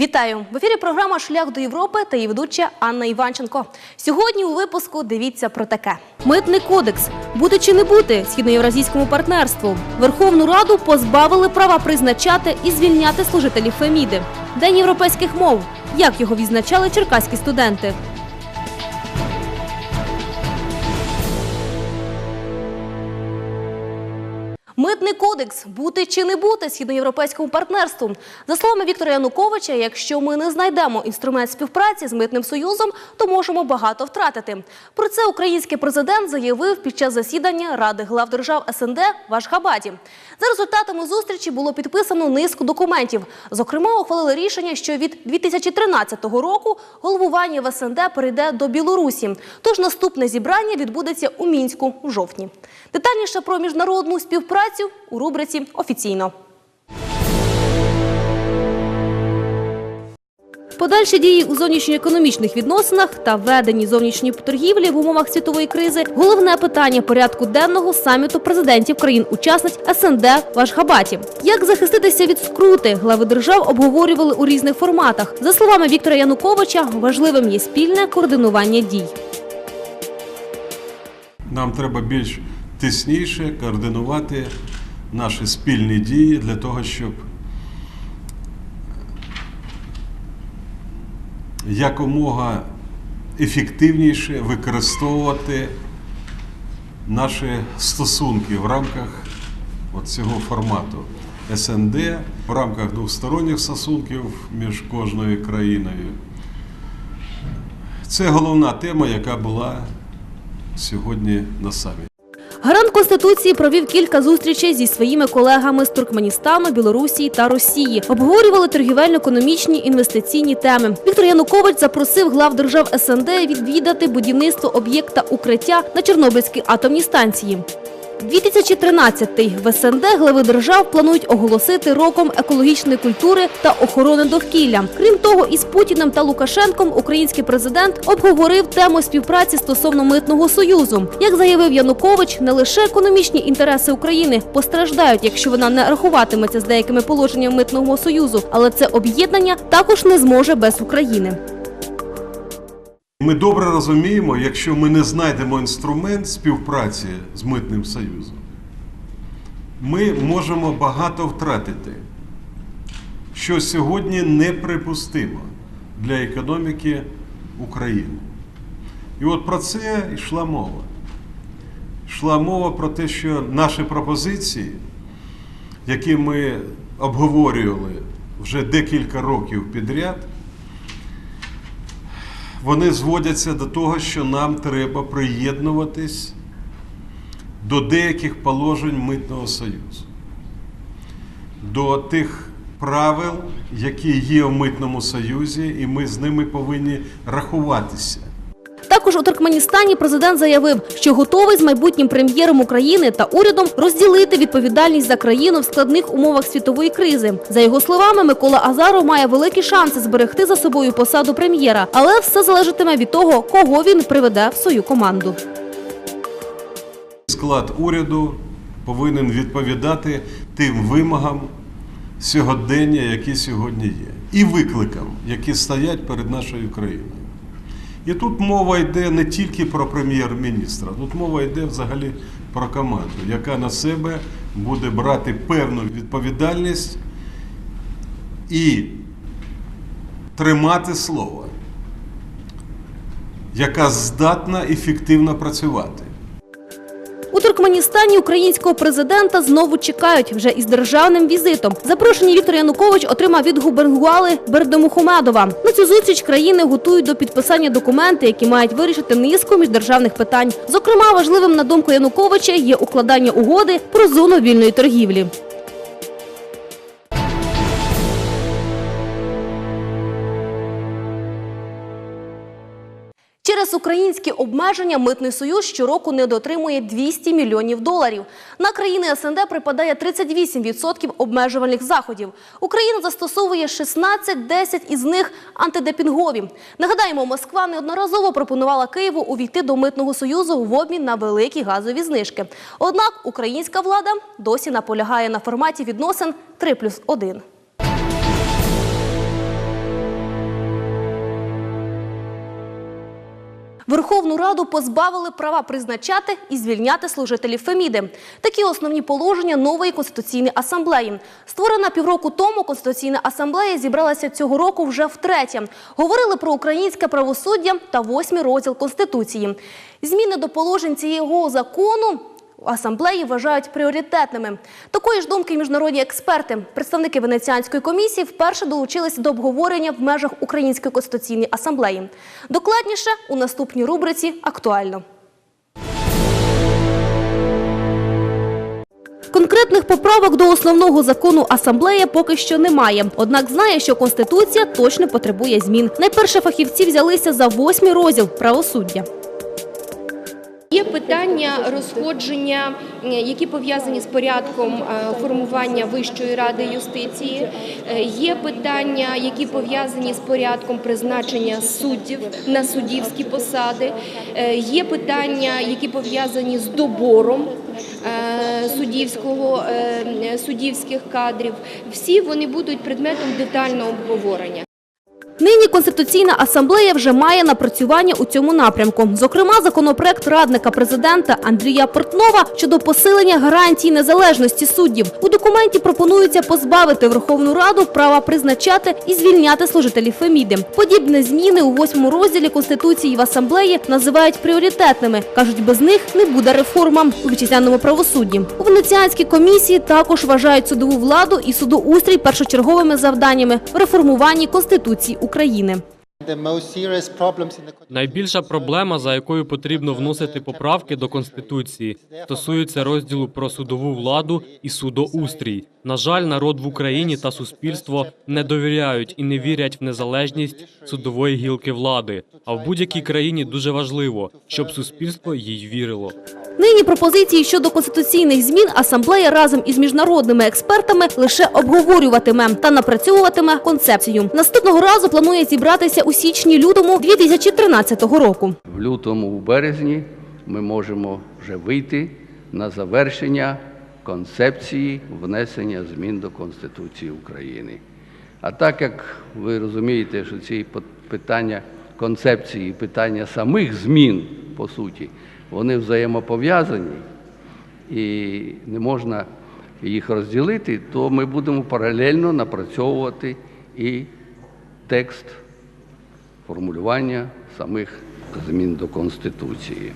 Вітаю! В ефірі програма Шлях до Європи та її ведуча Анна Іванченко. Сьогодні у випуску дивіться про таке: митний кодекс бути чи не бути східноєвразійському партнерству. Верховну Раду позбавили права призначати і звільняти служителів Феміди. День європейських мов. Як його відзначали черкаські студенти? Митний кодекс бути чи не бути східноєвропейському партнерству. За словами Віктора Януковича, якщо ми не знайдемо інструмент співпраці з митним союзом, то можемо багато втратити. Про це український президент заявив під час засідання Ради глав держав СНД в Ашхабаді. За результатами зустрічі було підписано низку документів. Зокрема, ухвалили рішення, що від 2013 року головування в СНД перейде до Білорусі. Тож наступне зібрання відбудеться у мінську в жовтні. Детальніше про міжнародну співпрацю у рубриці офіційно. Подальші дії у зовнішньоекономічних відносинах та веденні зовнішньої торгівлі в умовах світової кризи – головне питання порядку денного саміту президентів країн-учасниць СНД в Ашхабаті. Як захиститися від скрути, глави держав обговорювали у різних форматах. За словами Віктора Януковича, важливим є спільне координування дій. Нам треба більш тисніше координувати наші спільні дії для того, щоб якомога ефективніше використовувати наші стосунки в рамках цього формату СНД, в рамках двосторонніх стосунків між кожною країною. Це головна тема, яка була сьогодні на саміті. Гарант Конституції провів кілька зустрічей зі своїми колегами з Туркменістану, Білорусі та Росії. Обговорювали торгівельно-економічні інвестиційні теми. Віктор Янукович запросив глав держав СНД відвідати будівництво об'єкта укриття на Чорнобильській атомній станції. 2013-й в СНД глави держав планують оголосити роком екологічної культури та охорони довкілля. Крім того, із Путіним та Лукашенком український президент обговорив тему співпраці стосовно митного союзу. Як заявив Янукович, не лише економічні інтереси України постраждають, якщо вона не рахуватиметься з деякими положеннями митного союзу, але це об'єднання також не зможе без України. Ми добре розуміємо, якщо ми не знайдемо інструмент співпраці з митним союзом, ми можемо багато втратити, що сьогодні неприпустимо для економіки України. І от про це йшла мова. Йшла мова про те, що наші пропозиції, які ми обговорювали вже декілька років підряд, вони зводяться до того, що нам треба приєднуватись до деяких положень Митного Союзу, до тих правил, які є в Митному Союзі, і ми з ними повинні рахуватися. Також у Туркменістані президент заявив, що готовий з майбутнім прем'єром України та урядом розділити відповідальність за країну в складних умовах світової кризи. За його словами, Микола Азаров має великі шанси зберегти за собою посаду прем'єра, але все залежатиме від того, кого він приведе в свою команду. Склад уряду повинен відповідати тим вимогам сьогодення, які сьогодні є, і викликам, які стоять перед нашою країною. І тут мова йде не тільки про прем'єр-міністра, тут мова йде взагалі про команду, яка на себе буде брати певну відповідальність і тримати слово, яка здатна ефективно працювати. У Туркменістані українського президента знову чекають вже із державним візитом. Запрошення Віктор Янукович отримав від губернгуали Бердемухомедова. На цю зустріч країни готують до підписання документи, які мають вирішити низку міждержавних питань. Зокрема, важливим на думку Януковича є укладання угоди про зону вільної торгівлі. Через українські обмеження митний союз щороку недоотримує 200 мільйонів доларів. На країни СНД припадає 38% обмежувальних заходів. Україна застосовує 16, 10 із них антидепінгові. Нагадаємо, Москва неодноразово пропонувала Києву увійти до митного союзу в обмін на великі газові знижки. Однак українська влада досі наполягає на форматі відносин 3 плюс 1. Верховну Раду позбавили права призначати і звільняти служителів Феміди. Такі основні положення нової Конституційної асамблеї. Створена півроку тому Конституційна асамблея зібралася цього року вже втретє. Говорили про українське правосуддя та восьмий розділ Конституції. Зміни до положень цього закону асамблеї вважають пріоритетними. Такої ж думки міжнародні експерти. Представники Венеціанської комісії вперше долучилися до обговорення в межах Української конституційної асамблеї. Докладніше у наступній рубриці Актуально. Конкретних поправок до основного закону асамблея поки що немає. Однак знає, що конституція точно потребує змін. Найперше фахівці взялися за восьмий розділ правосуддя. Є питання розходження, які пов'язані з порядком е, формування Вищої ради юстиції. Е, Є питання, які пов'язані з порядком призначення суддів на суддівські посади. Е, Є питання, які пов'язані з добором суддівського суддівських кадрів. Всі вони будуть предметом детального обговорення. Нині Конституційна асамблея вже має напрацювання у цьому напрямку. Зокрема, законопроект радника президента Андрія Портнова щодо посилення гарантій незалежності суддів. У документі пропонується позбавити Верховну Раду права призначати і звільняти служителів Феміди. Подібні зміни у восьмому розділі Конституції в асамблеї називають пріоритетними. кажуть, без них не буде реформа у вітчизняному правосудді. У венеціанській комісії також вважають судову владу і судоустрій першочерговими завданнями в реформуванні Конституції. The Найбільша проблема, за якою потрібно вносити поправки до конституції, стосується розділу про судову владу і судоустрій. На жаль, народ в Україні та суспільство не довіряють і не вірять в незалежність судової гілки влади. А в будь-якій країні дуже важливо, щоб суспільство їй вірило. Нині пропозиції щодо конституційних змін асамблея разом із міжнародними експертами лише обговорюватиме та напрацьовуватиме концепцію. Наступного разу планує зібратися у січні-лютому 2013 року. В лютому, у березні ми можемо вже вийти на завершення концепції внесення змін до Конституції України. А так як ви розумієте, що ці питання концепції, питання самих змін, по суті, вони взаємопов'язані і не можна їх розділити, то ми будемо паралельно напрацьовувати і текст формулювання самих змін до Конституції.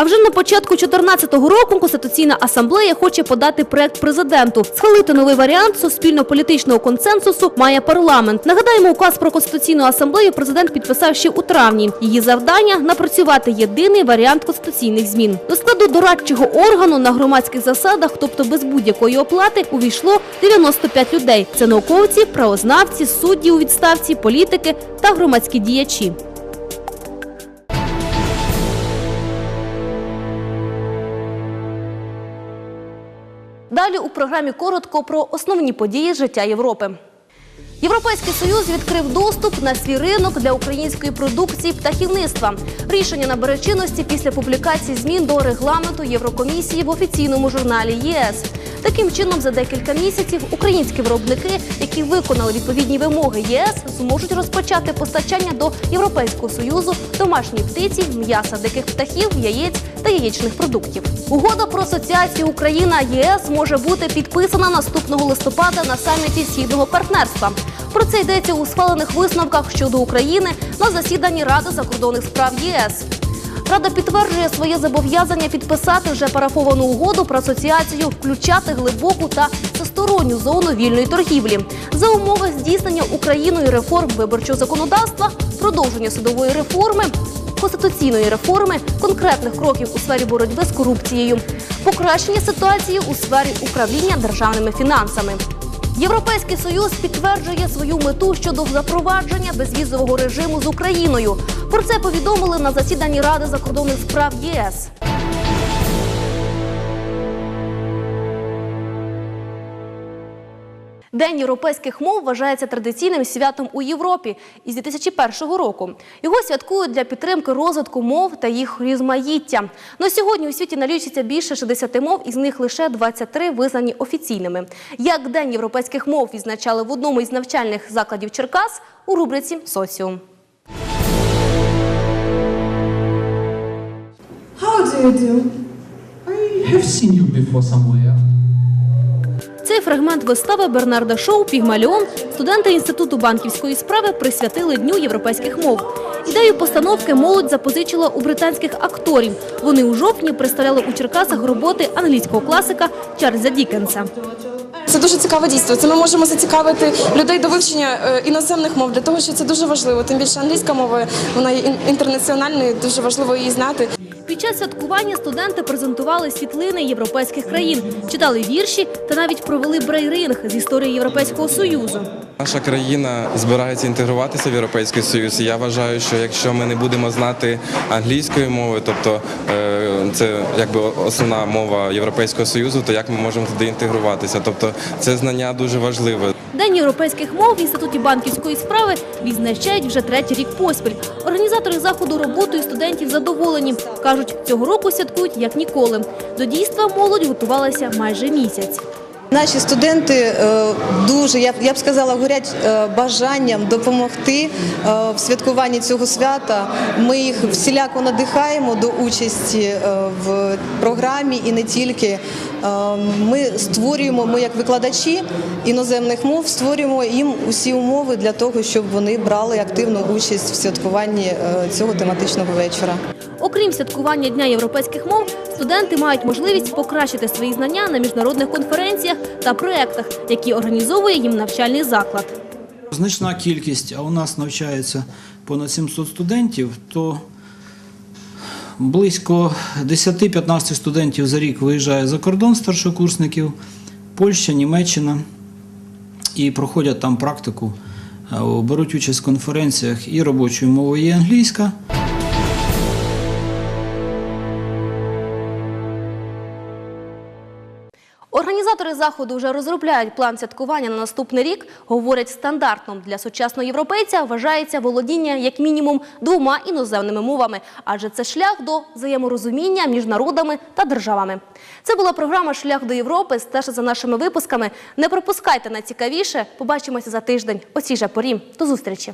А вже на початку 2014 року Конституційна асамблея хоче подати проект президенту. Схвалити новий варіант суспільно-політичного консенсусу має парламент. Нагадаємо, указ про конституційну асамблею президент підписав ще у травні. Її завдання напрацювати єдиний варіант конституційних змін. До складу дорадчого органу на громадських засадах, тобто без будь-якої оплати, увійшло 95 людей. Це науковці, правознавці, судді у відставці, політики та громадські діячі. Далі у програмі коротко про основні події життя Європи. Європейський союз відкрив доступ на свій ринок для української продукції птахівництва. Рішення набере чинності після публікації змін до регламенту Єврокомісії в офіційному журналі ЄС. Таким чином, за декілька місяців українські виробники, які виконали відповідні вимоги ЄС, зможуть розпочати постачання до Європейського союзу домашньої птиці, м'яса диких птахів, яєць та яєчних продуктів. Угода про асоціацію Україна ЄС може бути підписана наступного листопада на саміті східного партнерства. Про це йдеться у схвалених висновках щодо України на засіданні Ради закордонних справ ЄС. Рада підтверджує своє зобов'язання підписати вже парафовану угоду про асоціацію, включати глибоку та всесторонню зону вільної торгівлі за умови здійснення Україною реформ виборчого законодавства, продовження судової реформи, конституційної реформи, конкретних кроків у сфері боротьби з корупцією, покращення ситуації у сфері управління державними фінансами. Європейський союз підтверджує свою мету щодо запровадження безвізового режиму з Україною. Про це повідомили на засіданні Ради закордонних справ ЄС. День європейських мов вважається традиційним святом у Європі із 2001 року. Його святкують для підтримки розвитку мов та їх різноманіття. На сьогодні у світі налічується більше 60 мов, із них лише 23 визнані офіційними. Як День європейських мов відзначали в одному із навчальних закладів Черкас у рубриці Соціум. I do. I have seen you before somewhere. Цей фрагмент вистави Бернарда Шоу Пігмаліон студенти інституту банківської справи присвятили Дню європейських мов. Ідею постановки молодь запозичила у британських акторів. Вони у жовтні представляли у Черкасах роботи англійського класика Чарльза Дікенса. Це дуже цікаве дійство. Це ми можемо зацікавити людей до вивчення е, іноземних мов для того, що це дуже важливо. Тим більше англійська мова вона є ін- інтернаціональною, дуже важливо її знати. Під час святкування студенти презентували світлини європейських країн, читали вірші та навіть провели брейринг з історії Європейського Союзу. Наша країна збирається інтегруватися в Європейський Союз. І я вважаю, що якщо ми не будемо знати англійської мови, тобто е, це якби основна мова Європейського Союзу, то як ми можемо туди інтегруватися? Тобто це знання дуже важливе. День європейських мов в інституті банківської справи відзначають вже третій рік поспіль. Організатори заходу роботою студентів задоволені. кажуть, цього року святкують як ніколи. До дійства молодь готувалася майже місяць. Наші студенти е, дуже, я б, я б сказала, горять е, бажанням допомогти е, в святкуванні цього свята. Ми їх всіляко надихаємо до участі в програмі і не тільки. Ми створюємо, ми як викладачі іноземних мов, створюємо їм усі умови для того, щоб вони брали активну участь в святкуванні цього тематичного вечора. Окрім святкування Дня європейських мов, студенти мають можливість покращити свої знання на міжнародних конференціях та проєктах, які організовує їм навчальний заклад. Значна кількість, а у нас навчається понад 700 студентів, то близько 10-15 студентів за рік виїжджає за кордон старшокурсників, Польща, Німеччина, і проходять там практику, е, беруть участь в конференціях і робочою мовою є англійська. Заходу вже розробляють план святкування на наступний рік. Говорять, стандартом для сучасного європейця вважається володіння як мінімум двома іноземними мовами, адже це шлях до взаєморозуміння між народами та державами. Це була програма Шлях до Європи. Стежте за нашими випусками. Не пропускайте найцікавіше. Побачимося за тиждень. О цій же порі. До зустрічі.